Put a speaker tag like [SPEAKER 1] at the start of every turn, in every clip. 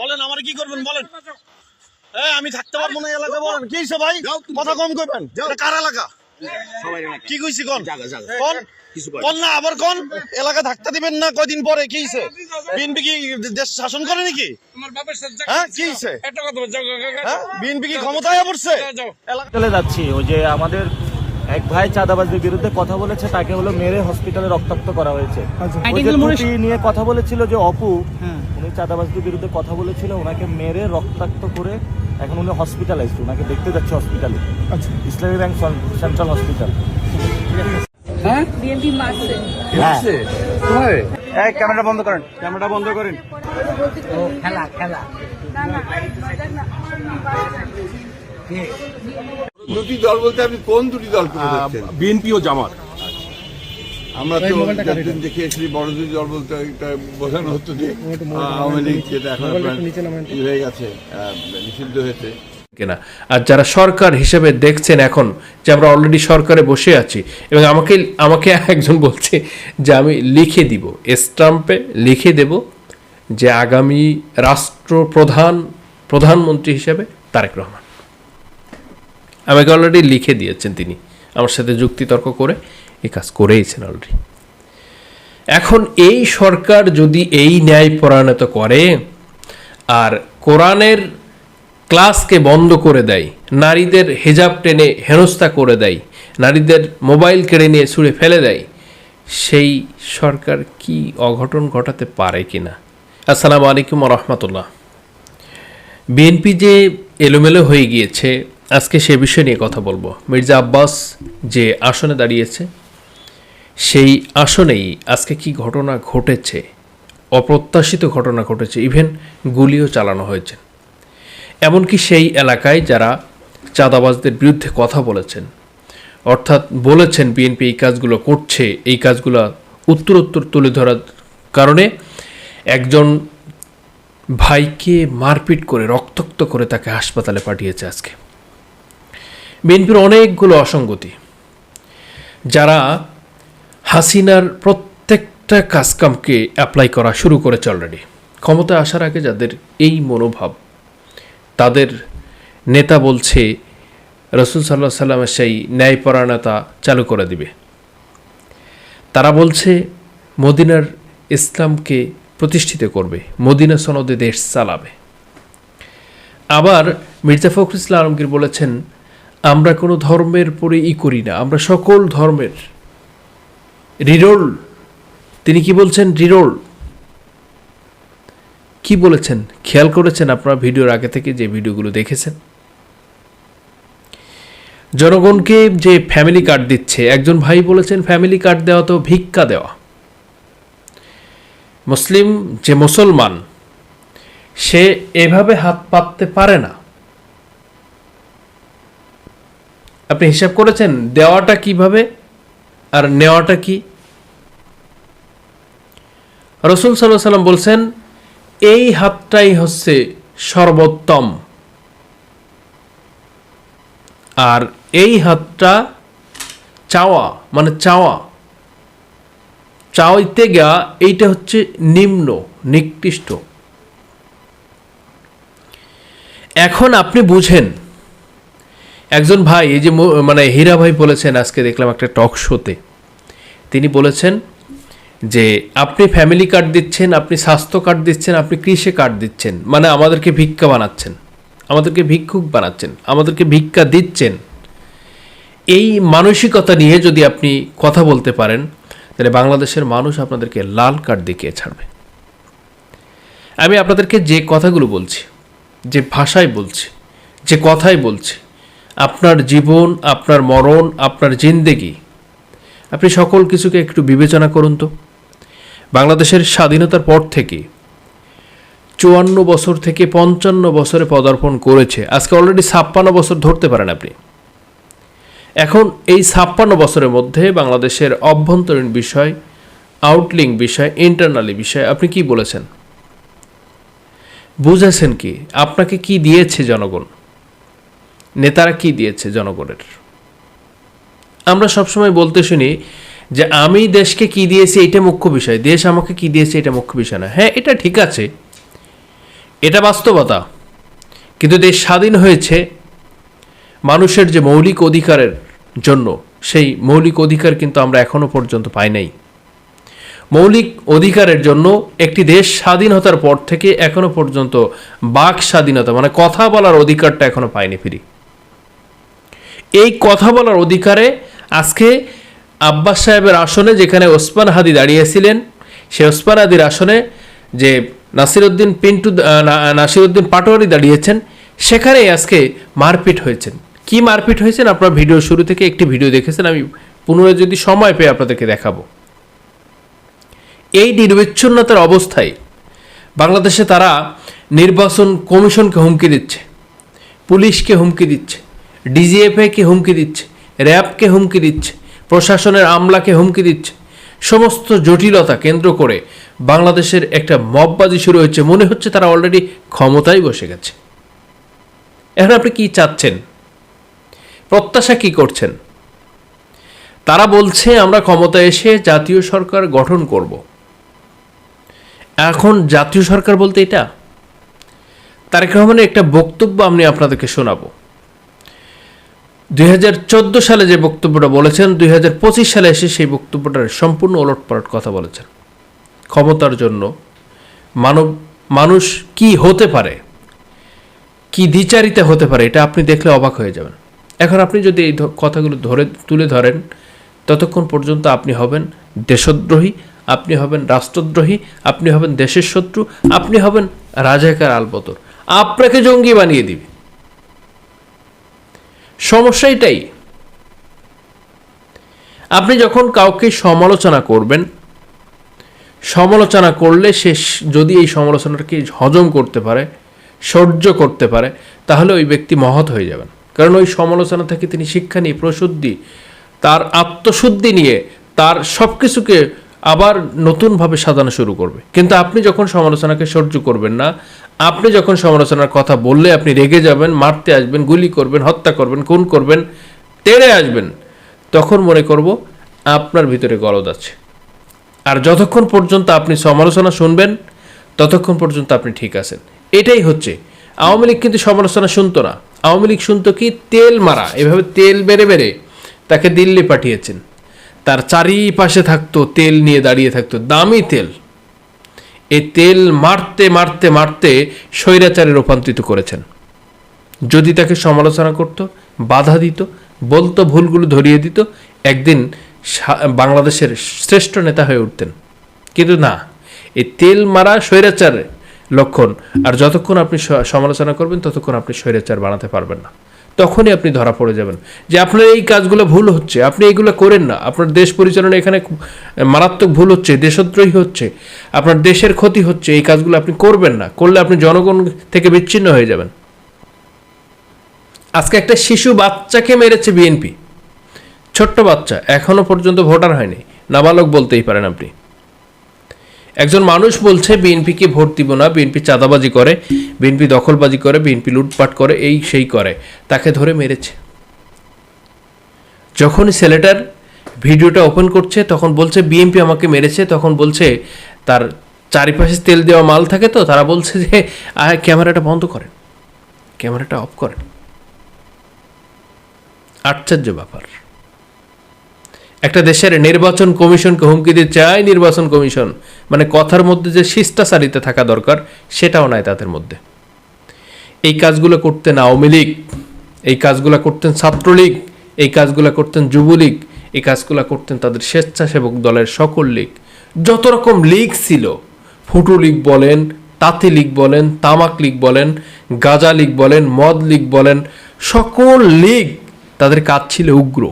[SPEAKER 1] বলেন আমার কি করবেন বলেন। হ্যাঁ আমি থাকতে পারব না এলাকা বলেন। কি হইছে ভাই? কথা কম কইবেন? এটা কার এলাকা? কি কইছি কোন? কোন? কোন না আবার কোন? এলাকা থাকতে দিবেন না কয়দিন পরে কি হইছে? বিএনপি কি দেশ শাসন করে নাকি?
[SPEAKER 2] তোমার বাপের সাথে
[SPEAKER 1] হ্যাঁ কি হইছে? হ্যাঁ বিএনপি কি ক্ষমতায় পড়ছে
[SPEAKER 2] যাও, যাও।
[SPEAKER 1] এলাকা
[SPEAKER 3] চলে যাচ্ছি ওই যে আমাদের এক ভাই চাঁদাবাজদের বিরুদ্ধে কথা বলেছে তাকে হলো মেরে হসপিটালে রক্তাক্ত করা হয়েছে। ত্রুটি নিয়ে কথা বলেছিল যে অপু উনি চাঁদাবাজদের বিরুদ্ধে কথা বলেছিল ওনাকে মেরে রক্তাক্ত করে এখন উনি হসপিটালাইজড ওনাকে দেখতে যাচ্ছে হসপিটালে Islami bank central hospital
[SPEAKER 4] BNP
[SPEAKER 3] হ্যাঁ? ক্যামেরা বন্ধ করেন। ক্যামেরা বন্ধ করেন।
[SPEAKER 4] খেলা খেলা। না না বাজার না
[SPEAKER 5] দুটি দল বলতে আপনি কোন দুটি দল
[SPEAKER 6] বিএনপি ও জামাত।
[SPEAKER 5] আমরা তো যতদিন দেখে এসেছি বড় দুটি দল বলতে এটা বোঝানো হতো যে আওয়ামী লীগ যেটা এখন হয়ে গেছে নিষিদ্ধ হয়েছে।
[SPEAKER 7] কিনা। আর যারা সরকার হিসেবে দেখছেন এখন যে আমরা অলরেডি সরকারে বসে আছি এবং আমাকে আমাকে একজন বলছে যে আমি লিখে দিব স্টাম্পে লিখে দেব যে আগামী রাষ্ট্রপ্রধান প্রধানমন্ত্রী হিসেবে তারেক রহমান। আমাকে অলরেডি লিখে দিয়েছেন তিনি। আমার সাথে যুক্তিতর্ক করে এই কাজ করেইছেন অলরেডি এখন এই সরকার যদি এই ন্যায় পরায়ণতা করে, আর কোরআনের ক্লাসকে বন্ধ করে দেয়, নারীদের হেজাব টেনে হেনস্থা করে দেয়, নারীদের মোবাইল কেড়ে নিয়ে ছুঁড়ে ফেলে দেয়, সেই সরকার কি অঘটন ঘটাতে পারে কি না আসসালামু আলাইকুম রহমতুল্লাহ। বিএনপি যে এলোমেলো হয়ে গিয়েছে আজকে সে বিষয় নিয়ে কথা বলব। মির্জা আব্বাস যে আসনে দাঁড়িয়েছে, সেই আসনেই আজকে কি ঘটনা ঘটেছে, অপ্রত্যাশিত ঘটনা ঘটেছে, ইভেন গুলিও চালানো হয়েছে। এমনকি সেই এলাকায় যারা চাঁদাবাজদের বিরুদ্ধে কথা বলেছেন, অর্থাৎ বলেছেন বিএনপি এই কাজগুলো করছে, এই কাজগুলো উত্তরোত্তর তুলে ধরার কারণে একজন ভাইকে মারপিট করে, রক্তাক্ত করে তাকে হাসপাতালে পাঠিয়েছে আজকে। বিএনপির অনেকগুলো অসঙ্গতি। যারা হাসিনার প্রত্যেকটা কাজকামকে অ্যাপ্লাই করা শুরু করেছে অলরেডি ক্ষমতায় আসার আগে যাদের এই মনোভাব, তাদের নেতা বলছে, রসুল সাল্লাহ সাল্লামের সেই ন্যায়পরায়ণতা চালু করে দিবে। তারা বলছে, মদিনার ইসলামকে প্রতিষ্ঠিত করবে, মদিনা সনদে দেশ চালাবে। আবার মির্জা ফখরুল ইসলাম আলমগীর বলেছেন আমরা কোনো ধর্মের পরে ই করি না, আমরা সকল ধর্মের। রিরোল, তিনি কি বলছেন? রিরোল। কি বলেছেন? খেয়াল করেছেন আপনারা ভিডিওর আগে থেকে যে ভিডিওগুলো দেখেছেন? জনগণকে যে ফ্যামিলি কার্ড দিচ্ছে, একজন ভাই বলেছেন, ফ্যামিলি কার্ড দেওয়া তো ভিক্ষা দেওয়া। মুসলিম যে মুসলমান, সে এভাবে হাত পাততে পারে না। আপনি হিসাব করেছেন দেওয়াটা কীভাবে আর নেওয়াটা কি? রসুল সাল্লাহ সাল্লাম বলছেন, এই হাতটাই হচ্ছে সর্বোত্তম। আর এই হাতটা চাওয়া মানে চাওয়া, চাওয়াইতে গা এইটা হচ্ছে নিম্ন, নিকৃষ্ট। এখন আপনি বুঝেন একজন ভাই, এই যে মানে হীরা ভাই বলেছেন, আজকে দেখলাম একটা টক শোতে তিনি বলেছেন যে, আপনি ফ্যামিলি কার্ড দিচ্ছেন, আপনি স্বাস্থ্য কার্ড দিচ্ছেন, আপনি কৃষি কার্ড দিচ্ছেন। মানে আমাদেরকে ভিক্ষা বানাচ্ছেন। আমাদেরকে ভিক্ষুক বানাচ্ছেন, আমাদেরকে ভিক্ষা দিচ্ছেন। এই মানসিকতা নিয়ে যদি আপনি কথা বলতে পারেন, তাহলে বাংলাদেশের মানুষ আপনাদেরকে লাল কার্ড দেখিয়ে ছাড়বে? আমি আপনাদেরকে যে কথাগুলো বলছি, যে ভাষায় বলছি, যে কথাই বলছি আপনার জীবন, আপনার মরণ, আপনার জিন্দেগি। আপনি সকল কিছুকে একটু বিবেচনা করুন তো। বাংলাদেশের স্বাধীনতার পর থেকে চুয়ান্ন বছর থেকে পঞ্চান্ন বছরে পদার্পণ করেছে। আজকে অলরেডি ছাপ্পান্ন বছর ধরতে পারেন আপনি। এখন এই ছাপ্পান্ন বছরের মধ্যে বাংলাদেশের অভ্যন্তরীণ বিষয় আউটলিং বিষয় ইন্টারনালি বিষয়, আপনি কি বলেছেন? বুঝেছেন কি? আপনাকে কি দিয়েছে জনগণ? নেতারা কি দিয়েছে জনগণের? আমরা সবসময় বলতে শুনি যে আমি দেশকে কি দিয়েছি এটা মুখ্য বিষয়, দেশ আমাকে কি দিয়েছে এটা মুখ্য বিষয় না। হ্যাঁ এটা ঠিক আছে, এটা বাস্তবতা, কিন্তু দেশ স্বাধীন হয়েছে মানুষের যে মৌলিক অধিকারের জন্য, সেই মৌলিক অধিকার কিন্তু আমরা এখনও পর্যন্ত পাই নাই। মৌলিক অধিকারের জন্য একটি দেশ স্বাধীনতার পর থেকে এখনও পর্যন্ত বাক স্বাধীনতা মানে কথা বলার অধিকারটা এখনও পায়নি ফিরি। এই কথা বলার অধিকারে আজকে আব্বাস সাহেবের আসনে যেখানে ওসমান হাদি দাঁড়িয়েছিলেন সে ওসমান হাদির আসনে যে নাসিরউদ্দিন পিন্টু আহ, না- নাসিরউদ্দিন পাটোয়ারি দাঁড়িয়েছেন সেখানেই আজকে মারপিট হয়েছেন। কি মারপিট হয়েছেন? আপনার ভিডিও শুরু থেকে একটি ভিডিও দেখেছেন আমি পুনরায় যদি সময় পেয়ে আপনাদেরকে দেখাবো। এই নির্বিচ্ছিন্নতার অবস্থায় বাংলাদেশে তারা নির্বাচন কমিশনকে হুমকি দিচ্ছে পুলিশকে হুমকি দিচ্ছে। ডিজিএফআইকে হুমকি দিচ্ছে র্যাবকে হুমকি দিচ্ছে, প্রশাসনের আমলাকে হুমকি দিচ্ছে, সমস্ত জটিলতা কেন্দ্র করে বাংলাদেশের একটা মববাজি শুরু হয়েছে। মনে হচ্ছে তারা অলরেডি ক্ষমতায় বসে গেছে। এখন আপনি কি চাচ্ছেন? প্রত্যাশা কি করছেন? তারা বলছে, আমরা ক্ষমতায় এসে জাতীয় সরকার গঠন করব। এখন জাতীয় সরকার বলতে এটা? তারেক রহমানের একটা বক্তব্য আমি আপনাদেরকে শোনাবো। দুই হাজার চোদ্দ সালে যে বক্তব্যটা বলেছেন, দুই হাজার পঁচিশ সালে এসে সেই বক্তব্যটার সম্পূর্ণ ওলটপালট কথা বলেছেন। ক্ষমতার জন্য মানব, মানুষ কি হতে পারে, কি দ্বিচারিতা হতে পারে, এটা আপনি দেখলে অবাক হয়ে যাবেন। এখন আপনি যদি এই কথাগুলো ধরে, তুলে ধরেন, ততক্ষণ পর্যন্ত আপনি হবেন দেশদ্রোহী, আপনি হবেন রাষ্ট্রদ্রোহী, আপনি হবেন দেশের শত্রু, আপনি হবেন রাজাকার আলবতর আপনাকে জঙ্গি বানিয়ে দিবে। সমস্যা এটাই। আপনি যখন কাউকে সমালোচনা করবেন, সমালোচনা করলে সে যদি এই সমালোচনাটাকে হজম করতে পারে, সহ্য করতে পারে, তাহলে ওই ব্যক্তি মহৎ হয়ে যাবেন। কারণ ওই সমালোচনা থেকে তিনি শিক্ষা নিয়ে, প্রশুদ্ধি, তার আত্মশুদ্ধি নিয়ে, তার সব কিছুকে আবার নতুনভাবে সাজানো শুরু করবে। কিন্তু আপনি যখন সমালোচনাকে সহ্য করবেন না আপনি যখন সমালোচনার কথা বললে আপনি রেগে যাবেন, মারতে আসবেন, গুলি করবেন, হত্যা করবেন, খুন করবেন তেড়ে আসবেন, তখন মনে করব আপনার ভিতরে গলদ আছে। আর যতক্ষণ পর্যন্ত আপনি সমালোচনা শুনবেন, ততক্ষণ পর্যন্ত আপনি ঠিক আছেন। এটাই হচ্ছে, আওয়ামী লীগ কিন্তু সমালোচনা শুনতো না। আওয়ামী লীগ শুনতো কি? তেল মারা, এভাবে তেল বেড়ে বেড়ে তাকে দিল্লি পাঠিয়েছেন। তার চারিপাশে থাকতো, তেল নিয়ে দাঁড়িয়ে থাকতো, দামি তেল। এই তেল মারতে মারতে মারতে স্বৈরাচারে রূপান্তরিত করেছেন। যদি তাকে সমালোচনা করত, বাধা দিত, বলতো ভুলগুলো ধরিয়ে দিত, একদিন বাংলাদেশের শ্রেষ্ঠ নেতা হয়ে উঠতেন। কিন্তু না, এই তেল মারা স্বৈরাচার লক্ষণ। আর যতক্ষণ আপনি সমালোচনা করবেন, ততক্ষণ আপনি স্বৈরাচার বানাতে পারবেন না। তখনই আপনি ধরা পড়ে যাবেন যে আপনার এই কাজগুলো ভুল হচ্ছে, আপনি এইগুলো করেন না। আপনার দেশ পরিচালনা এখানে মারাত্মক ভুল হচ্ছে, দেশদ্রোহী হচ্ছে, আপনার দেশের ক্ষতি হচ্ছে, এই কাজগুলো আপনি করবেন না, করলে আপনি জনগণ থেকে বিচ্ছিন্ন হয়ে যাবেন। আজকে একটা শিশু বাচ্চাকে মেরেছে বিএনপি ছোট্ট বাচ্চা, এখনও পর্যন্ত ভোটার হয়নি, নাবালক বলতেই পারেন আপনি। একজন মানুষ বলছে বিএনপিকে ভোট দিব না বিএনপি চাঁদাবাজি করে বিএনপি দখলবাজি করে, বিএনপি লুটপাট করে, এই সেই করে। তাকে ধরে মেরেছে। যখন ছেলেটার ভিডিওটা ওপেন করছে, তখন বলছে, বিএনপি আমাকে মেরেছে। তখন বলছে, তার চারিপাশে তেল দেওয়া মাল থাকে তো? তারা বলছে যে ক্যামেরাটা বন্ধ করেন। ক্যামেরাটা অফ করেন। আশ্চর্য ব্যাপার। একটা দেশের নির্বাচন কমিশনকে হুমকি দিয়ে চায় নির্বাচন কমিশন। মানে কথার মধ্যে যে শিষ্টাচারিতা থাকা দরকার, সেটাও নাই তাদের মধ্যে। এই কাজগুলো করতেন আওয়ামী লীগ, এই কাজগুলো করতেন ছাত্রলীগ, এই কাজগুলো করতেন যুবলীগ, এই কাজগুলো করতেন তাদের স্বেচ্ছাসেবক দলের সকল লীগ। যত রকম লীগ ছিল, ফুটু লীগ বলেন, তাঁতি লীগ বলেন, তামাক লীগ বলেন, গাজা লীগ বলেন, মদ লীগ বলেন, সকল লীগ তাদের কাজ ছিল উগ্র।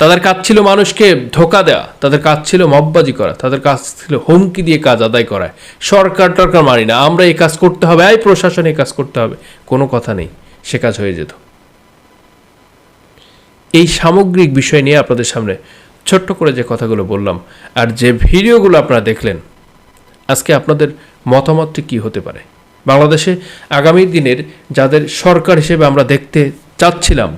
[SPEAKER 7] তাদের কাজ ছিল মানুষকে ধোকা দেওয়া তাদের কাজ ছিল মববাজি করা, তাদের কাজ ছিল হুমকি দিয়ে কাজ আদায় করা। সরকার টরকার মানি না, আমরা এই কাজ করতে হবে, এই প্রশাসন এই কাজ করতে হবে। কোনো কথা নেই, সে কাজ হয়ে যেত। এই সামগ্রিক বিষয় নিয়ে আপনাদের সামনে ছোট্ট করে যে কথাগুলো বললাম আর যে ভিডিওগুলো আপনারা দেখলেন, আজকে আপনাদের মতামতটি কি হতে পারে? বাংলাদেশে আগামী দিনের যাদের সরকার হিসেবে আমরা দেখতে চাচ্ছিলাম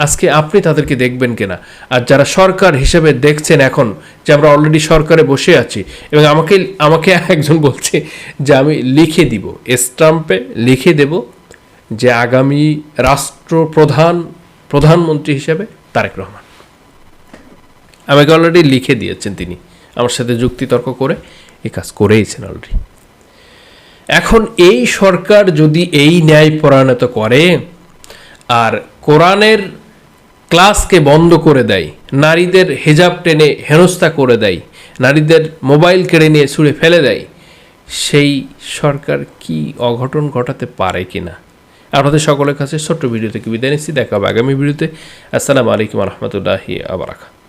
[SPEAKER 7] আজকে আপনি তাদেরকে দেখবেন কিনা? আর যারা সরকার হিসেবে দেখছেন এখন, যে আমরা অলরেডি সরকারে বসে আছি, এবং আমাকে আমাকে একজন বলছে যে আমি লিখে দিব, স্টাম্পে লিখে দেব যে আগামী রাষ্ট্রপ্রধান, প্রধানমন্ত্রী হিসেবে তারেক রহমান। আমাকে অলরেডি লিখে দিয়েছেন তিনি। আমার সাথে যুক্তিতর্ক করে এই কাজ করেইছেন অলরেডি এখন এই সরকার যদি এই ন্যায় পরায়ণত করে, আর কোরআনের ক্লাসকে বন্ধ করে দেয়। নারীদের হেজাব টেনে হেনস্থা করে দেয়। নারীদের মোবাইল কেড়ে নিয়ে ছুঁড়ে ফেলে দেয়। সেই সরকার কি অঘটন ঘটাতে পারে কিনা আপনাদের সকলের কাছে ছোট্ট ভিডিও থেকে বিদায় নিচ্ছি। দেখা হবে আগামী ভিডিওতে। আসসালামু আলাইকুম রহমতুল্লাহি আবরাকাত